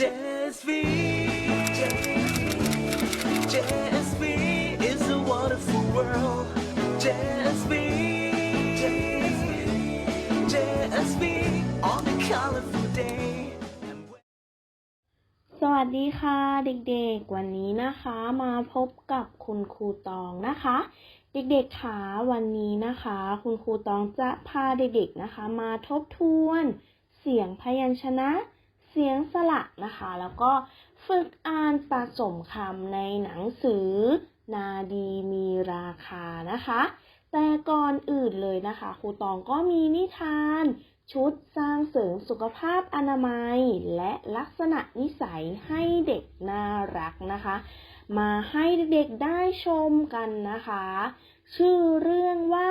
JSV, JSV is a wonderful world. JSV, JSV, JSV on a colorful day. สวัสดีค่ะเด็กๆ วันนี้นะคะมาพบกับคุณครูตองนะคะ เด็กๆค่ะวันนี้นะคะ คุณครูตองจะพาเด็กๆนะคะ มาทบทวน เสียงพยัญชนะ เสียงสระนะคะ แล้วก็ฝึกอ่านผสมคำในหนังสือ นาดีมีราคานะคะ แต่ก่อนอื่นเลยนะคะครูตองก็มีนิทาน ชุดสร้างเสริมสุขภาพอนามัย และลักษณะนิสัยให้เด็กน่ารักนะคะ มาให้เด็กๆได้ชมกันนะคะ ชื่อเรื่องว่า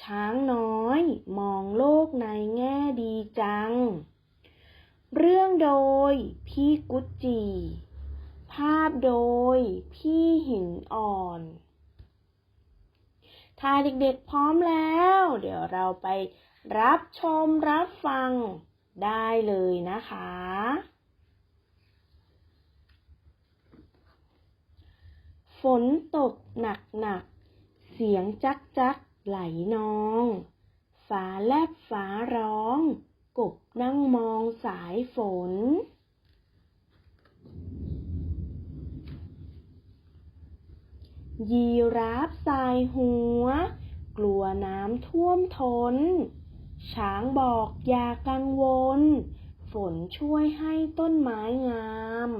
ช้างน้อย มองโลกในแง่ดีจัง เรื่องโดยพี่กุจจี ภาพโดยพี่หินอ่อนถ้าเด็กๆพร้อมแล้ว เดี๋ยวเราไปรับชมรับฟังได้เลยนะคะ ฝนตกหนักหนักๆเสียงจักจักไหลนอง ฟ้าแลบฟ้าร้อง กบนั่งมองสายฝน ยีราฟสายหัว กลัวน้ำท่วมทนช้างบอกอย่ากังวล ฝนช่วยให้ต้นไม้งาม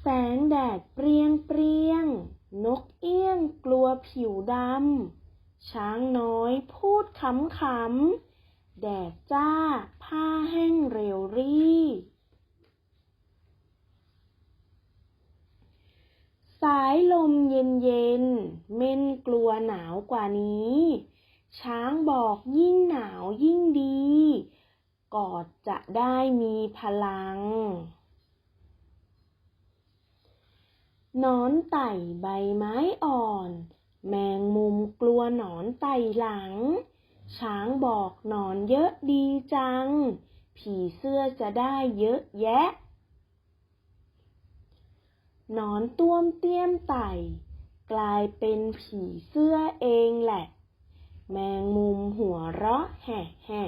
แสงแดดเปรียงเปรียง นกเอี้ยงกลัวผิวดำ ช้างน้อยพูดขำขำๆ แดดจ้า ผ้าแห้งเร็วรีสายลมเย็นเย็นๆ เม่นกลัวหนาวกว่านี้ ช้างบอกยิ่งหนาวยิ่งดี กอดจะได้มีพลังนอนไต่ใบไม้อ่อน แมงมุมกลัวหนอนไต่หลัง ช้างบอกหนอนเยอะดีจัง ผีเสื้อจะได้เยอะแยะ หนอนต้วมเตี้ยมไต่ กลายเป็นผีเสื้อเองแหละ แมงมุมหัวเราะแห่แห่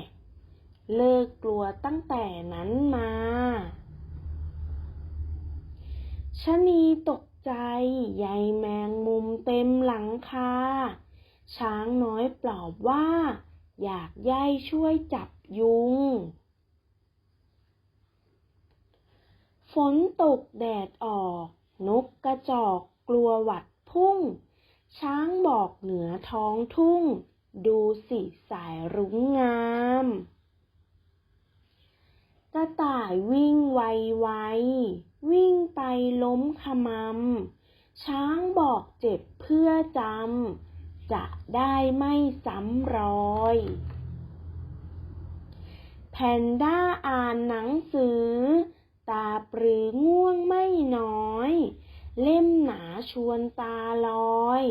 เลิกกลัวตั้งแต่นั้นมาชะนีตก ใจใยแมงมุมเต็มหลังคา ช้างน้อยปลอบว่า อยากย่ายช่วยจับยุง ฝนตกแดดออก นกกระจอกกลัวหวัดพุ่ง ช้างบอกเหนือท้องทุ่ง ดูสิสายรุ้งงามกระต่ายวิ่งไวไว วิ่งไปล้มขมำช้างบอกเจ็บเพื่อจำ จะได้ไม่ซ้ำรอย แพนด้าอ่านหนังสือ ตาปรือง่วงไม่น้อย เล่มหนาชวนตาลอย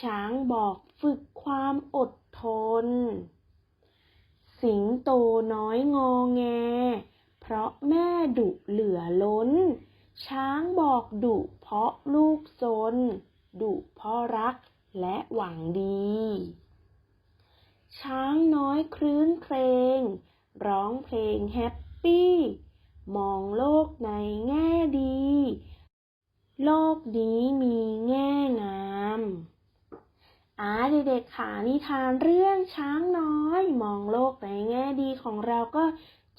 ช้างบอกฝึกความอดทน สิงโตน้อยงอแง เพราะแม่ดุเหลือล้น ช้างบอกดุเพราะลูกซนดุเพราะรักและหวังดี ช้างน้อยครื้นเครงร้องเพลงแฮปปี้ มองโลกในแง่ดี โลกนี้มีแง่งามอ่าเด็กๆค่ะนิทานเรื่องช้างน้อย มองโลกในแง่ดีของเราก็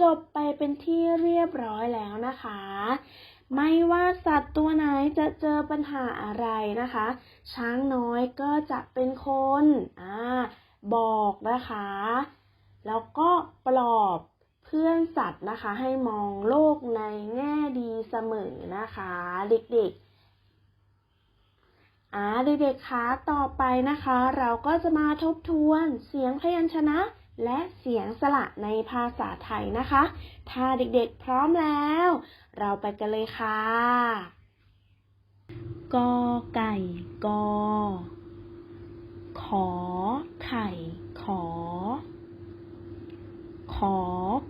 จบไปเป็นที่เรียบร้อยแล้วนะคะ ไม่ว่าสัตว์ตัวไหนจะเจอปัญหาอะไรนะคะ ช้างน้อยก็จะเป็นคนอ่าบอกนะคะ แล้วก็ปลอบเพื่อนสัตว์นะคะ ให้มองโลกในแง่ดีเสมอนะคะ เด็กๆอ่าเด็กๆคะต่อไปนะคะ เราก็จะมาทบทวนเสียงพยัญชนะ และเสียงสระในภาษาไทยนะคะ ถ้าเด็กๆพร้อมแล้ว เราไปกันเลยค่ะกอไก่กอ ขอไข่ขอ ขอ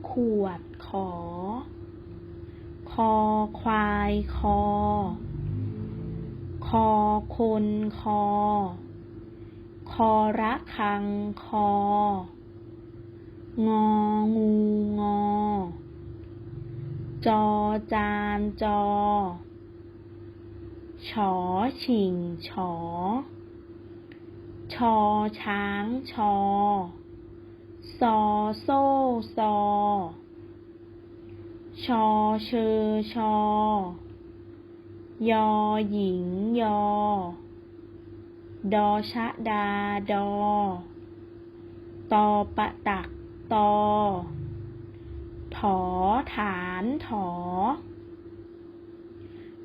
ขวดขอ คอควายคอ คอคนคอ คอระคังคอ งองูงอ จอจานจอ ฉอฉิงฉอ ชอช้างชอ ซอโซ่ซอ ชอเชอชอ ยอหญิงยอ ดอชะดาดอ ตอปะตัก ตอถอฐานถอ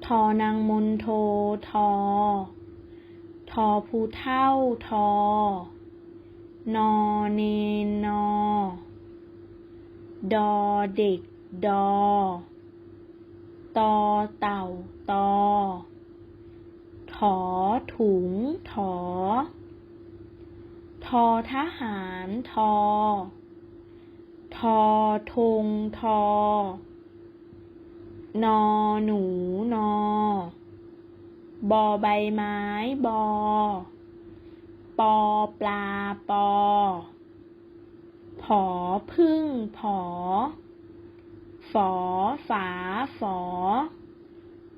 ทอนางมนโททอ ทอผู้เท่าทอ นอเนนนอ ดอเด็กดอ ตอเต่าตอ ถอถุงถอ ทอทหารทอ ทอธงทอนอหนูนอบอใบไม้บอปอปลาปอผอพึ่งผอฝอฝาฝอ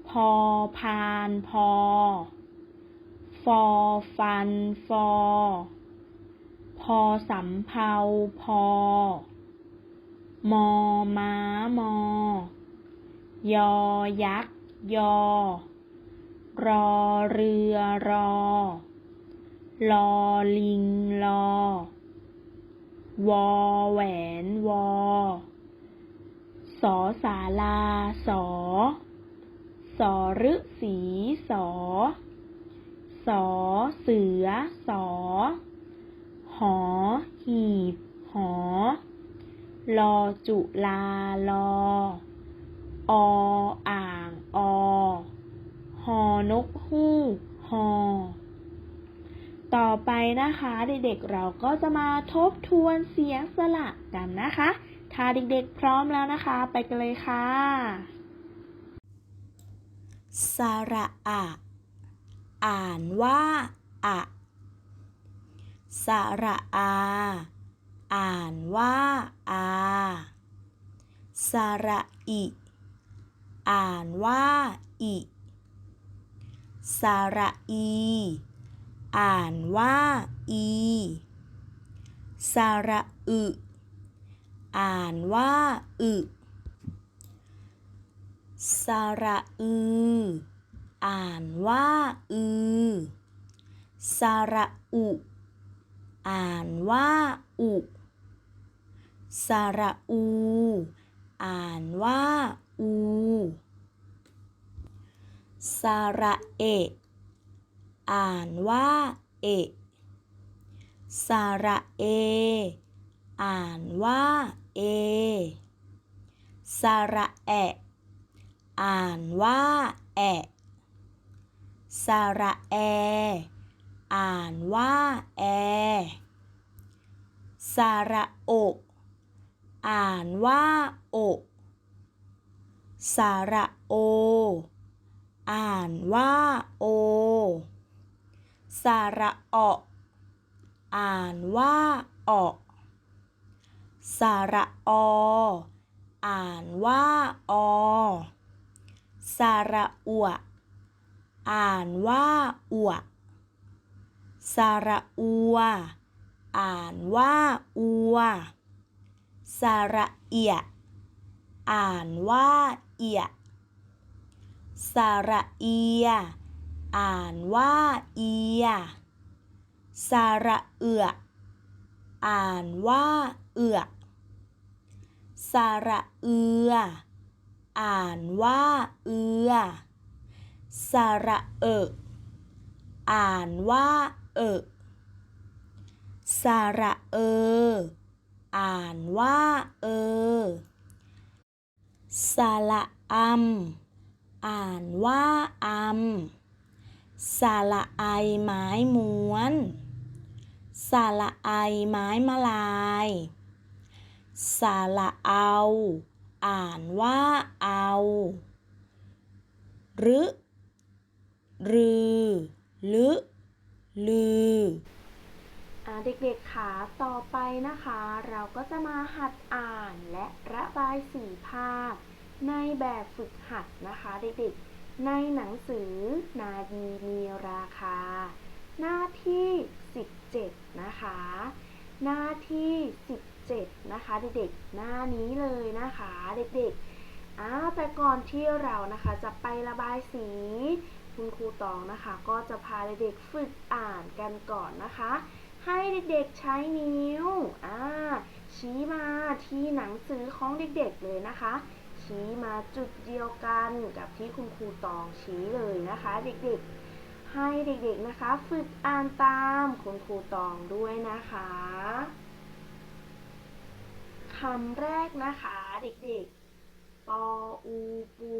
พอพานพอ ฟอฟันฟอ พอสำเภาพอ มอม้ามอ ยอยักษ์ยอ รอเรือรอ ลอลิงลอ วอแหวนวอ สอสาลาสอ สอฤษีสอ สอเสือสอ หอ หีบ หอ ลอจุลาลอ ออ่างอหอนกฮูกหอต่อไปนะคะเด็กๆเราก็จะมาทบทวนเสียงสระกันนะคะ ถ้าเด็กๆพร้อมแล้วนะคะ ไปกันเลยค่ะ สระอะ อ่านว่าอะ สระอา อ่านว่าอาสระอิ อ่านว่าอิสระอี อ่านว่าอีสระอึ อ่านว่าอึสระอือ อ่านว่าอือสระอุ อ่านว่าอุ สระอู อ่านว่าอูสระเอ อ่านว่าเอสระเอ อ่านว่าเอสระแอะอ่านว่าแอะสระแอ อ่านว่าแอสระโอะ อ่านว่าโอะสระโอ อ่านว่าโอ สาระอออ่านว่าออสาระออ่านว่าอสาระอัวอ่านว่าอัวสาระอัว อ่านว่าอัว สระเอีย อ่านว่าเอีย สระเอีย อ่านว่าเอีย สระเอือ อ่านว่าเอือ สระเอือ อ่านว่าเอือ สระเอะอ่านว่าเอะสระเออ อ่านว่าเออสระอำอ่านว่าอำสระไอไม้ม้วนสระไอไม้มะลายสระเอา อ่านว่าเอารึรือ ลึ ลือ เด็กๆค่ะต่อไปนะคะ เราก็จะมาหัดอ่านและระบายสีภาพ ในแบบฝึกหัดนะคะ เด็กๆ ในหนังสือนาดีมีราคา หน้าที่ 17 นะคะ หน้าที่ 17 นะคะ เด็กๆ หน้านี้เลยนะคะ เด็กๆอ่าแต่ก่อนที่เรานะคะจะไประบายสีคุณครูตองนะคะ ก็จะพาเด็กๆฝึกอ่านกันก่อนนะคะ ให้เด็กๆใช้นิ้วอ่าชี้มาที่หนังสือของเด็กๆเลยนะคะ ชี้มาจุดเดียวกันกับที่คุณครูตองชี้เลยนะคะ เด็กๆ ให้เด็กๆนะคะ ฝึกอ่านตามคุณครูตองด้วยนะคะคำแรกนะคะเด็กๆ ปออูปู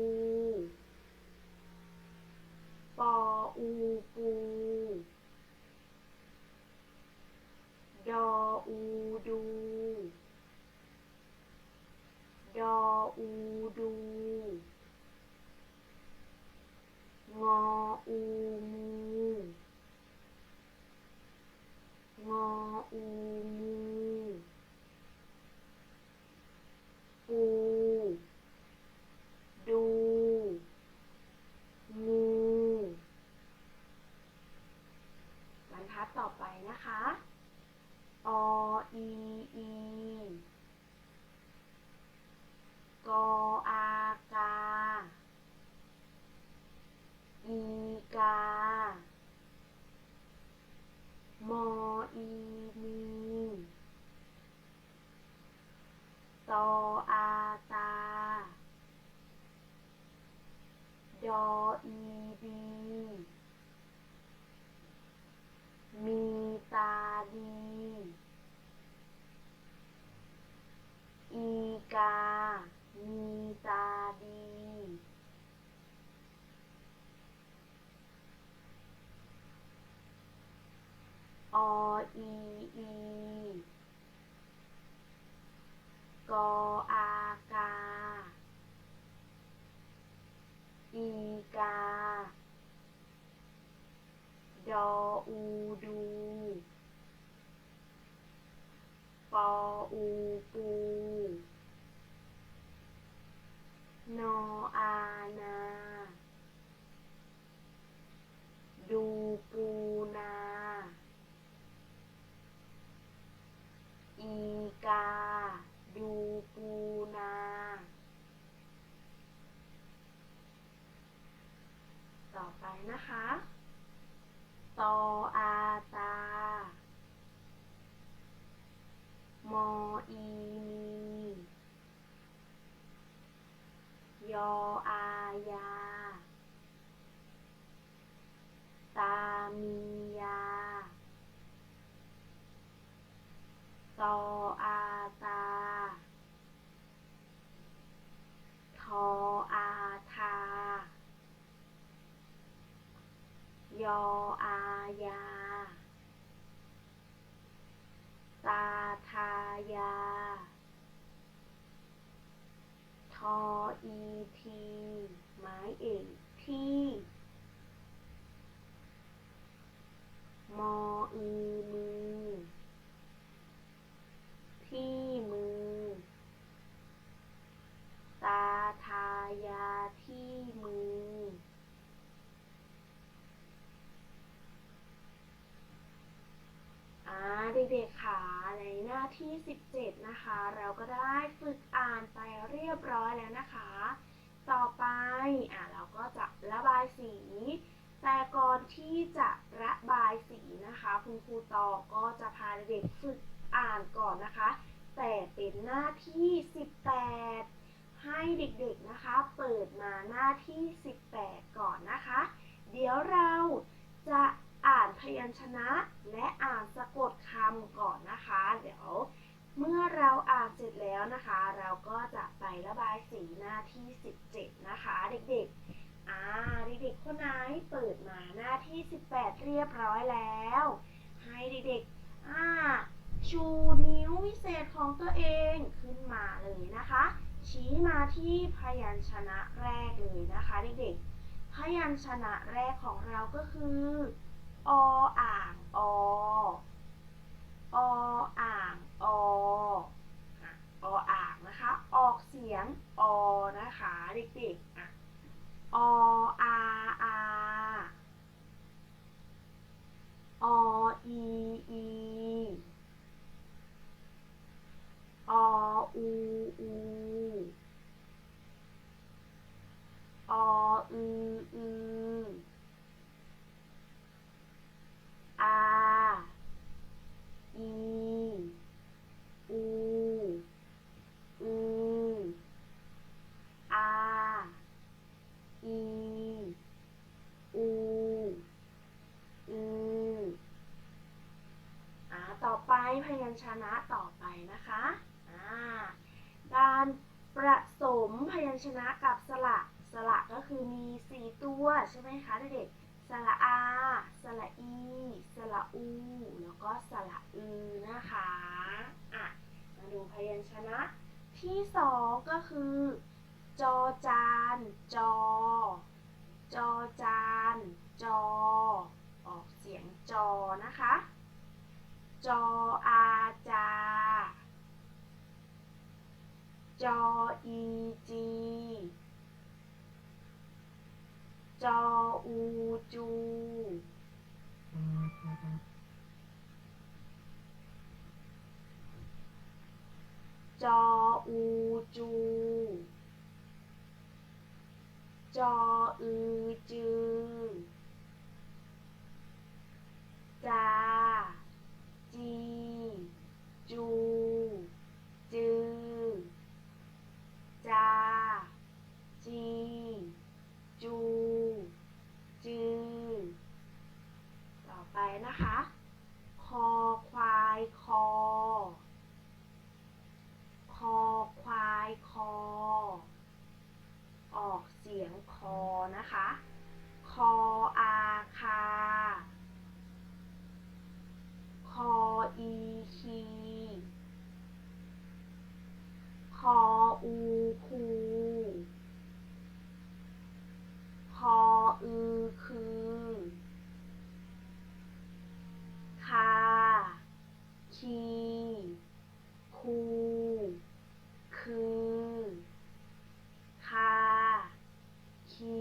ปออูปู ดออูดู ดออูดู งออูมูงออูมูปูดู งูบรรทัดต่อไปนะคะ ออีอี กออากา อีกา มออีมี ตออาตา ดออีดี มีตาดี อีกา มีตาดี ออีอี กออากา อีกา ดออูดู ปออูปู นออานา ดูปูนา อีกา ดูปูนา ต่อไป นะคะ ตออาตา มออีมี ยออายา ตามียา ตออาตา ทออาทา ยออายา ตาทายา ทออีที ไม้เอกที่ มออือมือ ที่มือ ตาทายาที่มือ อ่าเด็กๆค่ะในหน้าที่ 17 นะคะ เราก็ได้ฝึกอ่านไปเรียบร้อยแล้วนะคะ ต่อไปอ่าเราก็จะระบายสี แต่ก่อนที่จะระบายสีนะคะ คุณครูตอก็จะพาเด็กๆฝึกอ่านก่อนนะคะ แต่เป็นหน้าที่ 18 ให้เด็กๆนะคะ เปิดมาหน้าที่ 18 ก่อนนะคะ เดี๋ยวเราจะอ่านพ ยัญชนะและอ่านสะกดคำก่อนนะคะ เดี๋ยวเมื่อเราอ่านเสร็จแล้วนะคะ เราก็จะไประบายสีหน้าที่ 17 นะคะ เด็กๆอ่าเด็กๆคนไหนเปิดมาหน้าที่ 18 เรียบร้อยแล้ว ให้เด็กๆอ่าชูนิ้ววิเศษของตัวเองขึ้นมาเลยนะคะ ชี้มาที่พยัญชนะแรกเลยนะคะเด็กๆพยัญชนะแรกของเราก็คือ ออ่างอออ่างออออ่างนะคะ ออกเสียงอนะคะเด็กๆอะออาอาออีอีออูอูออืออืออาอีอูอืออาอีอูอืออ่าต่อไป พยัญชนะต่อไปนะคะอ่าการผสมพยัญชนะกับสระสระก็คือมีสี่ตัวใช่ไหมคะเด็กๆสระอา สระอี สระอู แล้วก็สระอือนะคะอะมาดูพยัญชนะที่สองก็คือ จอจาน จอ จอจาน จอ ออกเสียงจอนะคะ จออาจา จออีจี จออูจู จออูจู จออือจือจา จี จู จือ จา จี จู จือ ต่อไปนะคะ คอควายคอ คอควายคอ ออกเสียงคอนะคะ คออาคา คออีคี คออูค คออือคือ คา คี คู คือ คา คี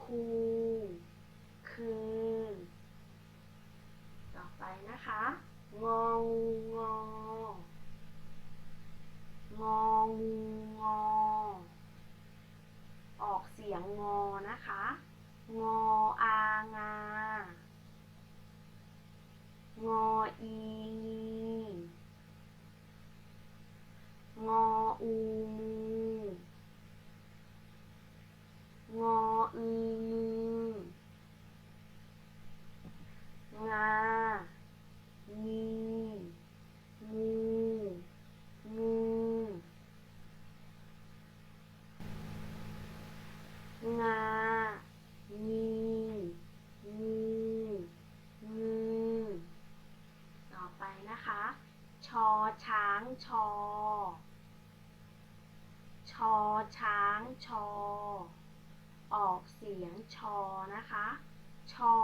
คู คือ ต่อไปนะคะ งองูงอ งองูงอ ออกเสียงงอนะคะ งออางา งออีงี ง ออูงู งออืองือ งา งี งู งู งา งี งู งือ ต่อไปนะคะ ชอช้างชอ ชอช้างชอ ออกเสียงชอนะคะ ชอ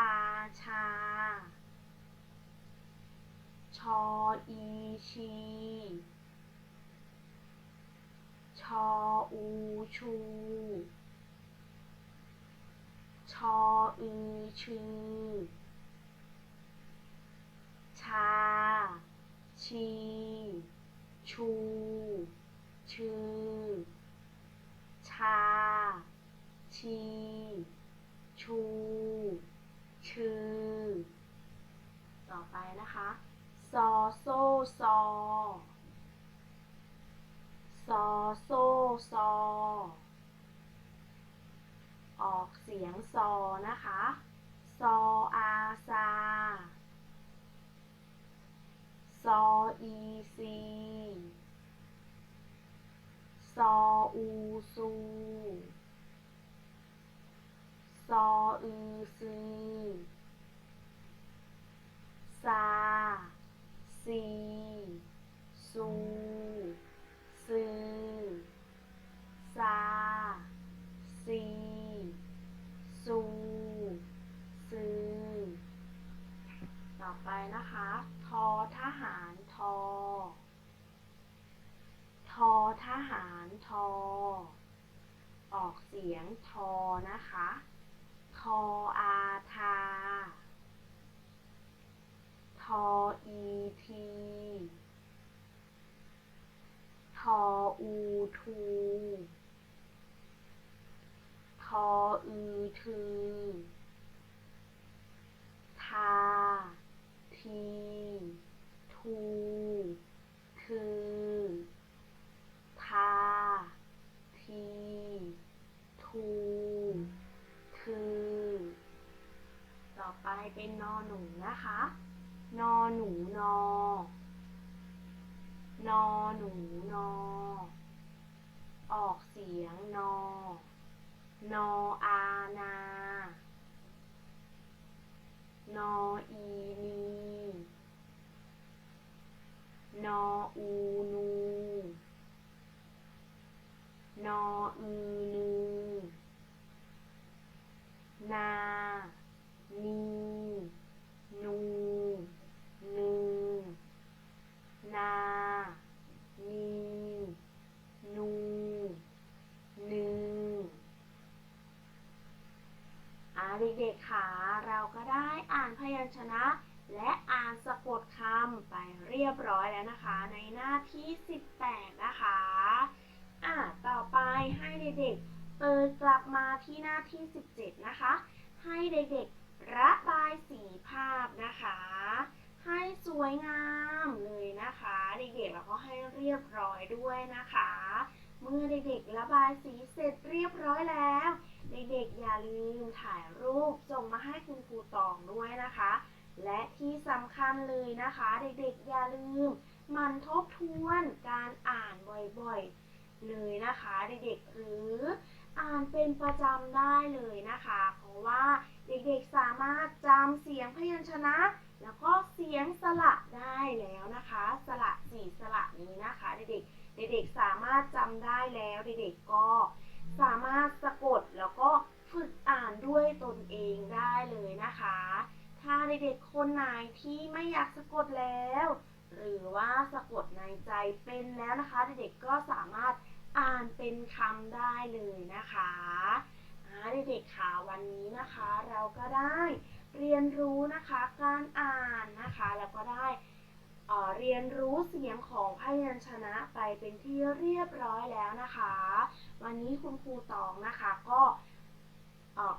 อาชา ชออีชี ชออูชู ชออือชือ ชา ชี ชู ชื่อชา ชี ชู ชื่อต่อไปนะคะ ซอโซซอ ซอโซซอ ออกเสียงซอนะคะ ซออาซา ซออีซีซออูซู ซออือซือซา ซี ซู ซือ ท หารทอ ออกเสียงทอนะคะ ทออาทา ทออีที ทออูทูทออือทือ ทา ที ทู คือ ทา ที ทูคือต่อไปเป็นนอหนูนะคะ นอหนูนอ นอหนูนอ ออกเสียงนอ นออานา นออูนู นออือนือ นา นี นู นือ นา นี นู นือ อ่าเด็กๆค่ะ เราก็ได้อ่านพยัญชนะ และอ่านสะกดคำไปเรียบร้อยแล้วนะคะ ในหน้าที่ 18 นะคะ อ่าต่อไปให้เด็กๆเปิดกลับมา ที่ 17 นะคะ ให้เด็กๆระบายสีภาพนะคะ ให้สวยงามเลยนะคะ เด็กๆแล้วก็ให้เรียบร้อยด้วยนะคะ เมื่อเด็กๆระบายสีเสร็จเรียบร้อยแล้ว เด็กๆอย่าลืมถ่ายรูปส่งมาให้คุณครูตองด้วยนะคะ และที่สำคัญเลยนะคะ เด็กๆอย่าลืมมันทบทวนการอ่านบ่อยๆ เลยนะคะ เด็กๆหรือ อ่านเป็นประจำได้เลยนะคะ เพราะว่าเด็กๆสามารถจำเสียงพยัญชนะ แล้วก็เสียงสระได้แล้วนะคะ สระสี่สระนี้นะคะเด็กๆเด็กๆสามารถจำได้แล้วเด็กๆก็สามารถสะกดแล้วก็ฝึกอ่านด้วยตนเองได้เลยนะคะ ถ้าเด็กๆคนไหนที่ไม่อยากสะกดแล้ว หรือว่าสะกดในใจเป็นแล้วนะคะ เด็กๆก็สามารถ อ่านเป็นคำได้เลยนะคะเด็กๆค่ะวันนี้นะคะเราก็ได้เรียนรู้นะคะการอ่านนะคะแล้วก็ได้เรียนรู้เสียงของพยัญชนะไปเป็นที่เรียบร้อยแล้วนะคะ วันนี้คุณครูตองนะคะก็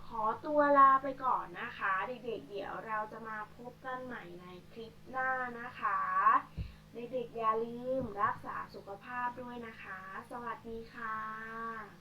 ขอตัวลาไปก่อนนะคะ เด็กๆเดี๋ยวเราจะมาพบกันใหม่ในคลิปหน้านะคะ เด็กๆอย่าลืมรักษาสุขภาพด้วยนะคะ สวัสดีค่ะ